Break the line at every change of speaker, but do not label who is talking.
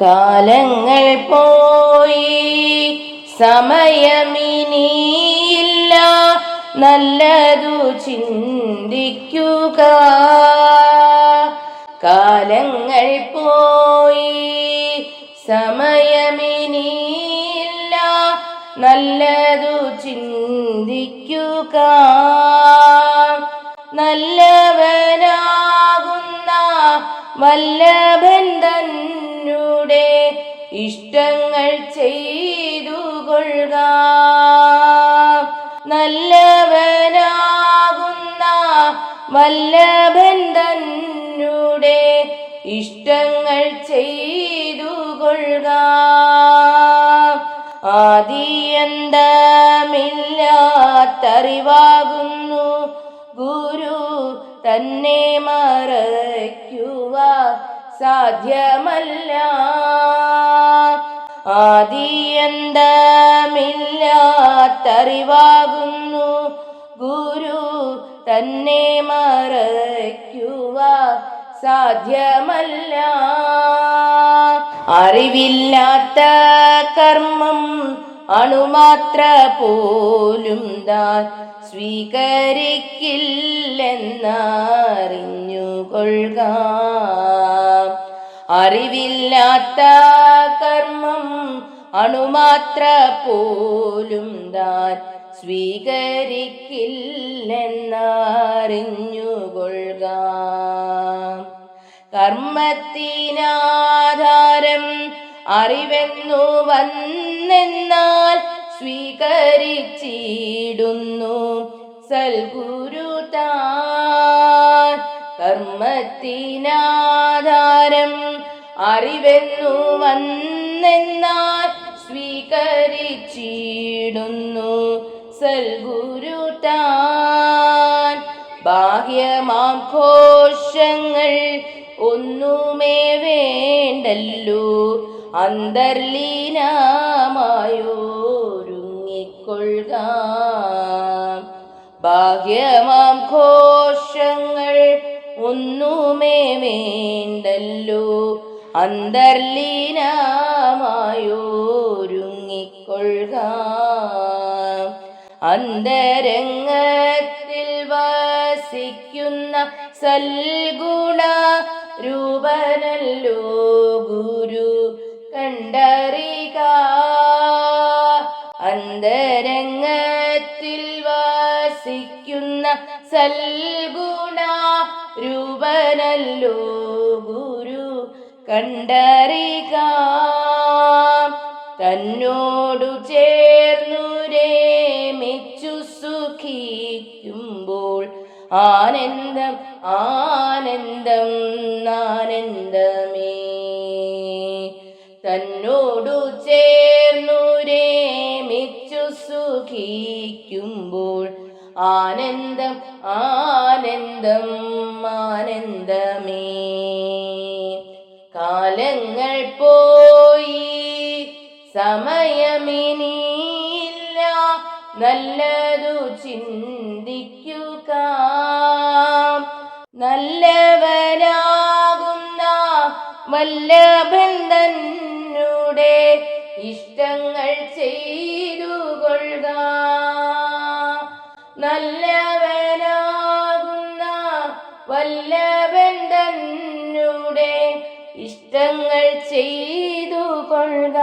കാലങ്ങൾ പോയി. സമയമിനിയില്ല. നല്ലതു ചിന്തിക്കുക. കാലങ്ങൾ പോയി. സമയമിനിയില്ല. നല്ലതു ചിന്തിക്കുക. നല്ലവനാകുന്ന വല്ലഭൻ ഇഷ്ടങ്ങൾ ചെയ്തു കൊള്ളുക നല്ലവനാകുന്ന വല്ലഭൻ തന്നെ ഇഷ്ടങ്ങൾ ചെയ്തു കൊള്ളുക ആദിയന്തമില്ലാത്തറിവാകുന്നു ഗുരു തന്നെ മറയ്ക്കുവ സാധ്യമല്ല. ആദിയന്തമില്ലാത്തറിവാകുന്നു. ഗുരു തന്നെ മറയ്ക്കുക സാധ്യമല്ല. അറിവില്ലാത്ത കർമ്മം അണുമാത്ര പോലും താൻ സ്വീകരിക്കില്ലെന്നറിഞ്ഞുകൊള്ളുക. അറിവില്ലാത്ത കർമ്മം അണുമാത്ര പോലും താൻ സ്വീകരിക്കില്ലെന്നറിഞ്ഞുകൊള്ളുക. കർമ്മത്തിനാധാരം അറിവെന്നു വന്നെന്നാൽ സ്വീകരിച്ചിടുന്നു. സൽഗുരു കർമ്മത്തിനാധാരം അറിവെന്നു വന്നെന്നാൽ സ്വീകരിച്ചിടുന്നു സൽഗുരു ബാഹ്യമാം കോശങ്ങൾ ഒന്നുമേ വേണ്ടല്ലോ. അന്തർലീനമായോരുങ്ങിക്കൊള്ളുക. ബാഹ്യമാം ഘോഷങ്ങൾ ഒന്നുമേ വേണ്ടല്ലോ. അന്തർലീനമായോരുങ്ങിക്കൊള്ളുക. അന്തരംഗത്തിൽ വസിക്കുന്ന സൽഗുണ രൂപനല്ലോ ഗുരു കണ്ടറിക അന്തരംഗത്തിൽ വസിക്കുന്ന സൽഗുണ രൂപനല്ലോ ഗുരു കണ്ടറിക തന്നോടു ചേർന്നു രേമിച്ചു സുഖിക്കുമ്പോൾ ആനന്ദം ആനന്ദം ആനന്ദമേ. തന്നോടു ചേർന്നു രേമിച്ചു സുഖിക്കുമ്പോൾ ആനന്ദം ആനന്ദം ആനന്ദമേ. കാലങ്ങൾ പോയി സമയമിനിയില്ല. നല്ലതു ചിന്തിക്കുക നല്ലവരാകുന്ന വല്ലഭൻ തന്നുടെ നല്ലവനാകുന്ന വല്ലവൻ തന്നെ ഇഷ്ടങ്ങൾ ചെയ്തു കൊള്ളുക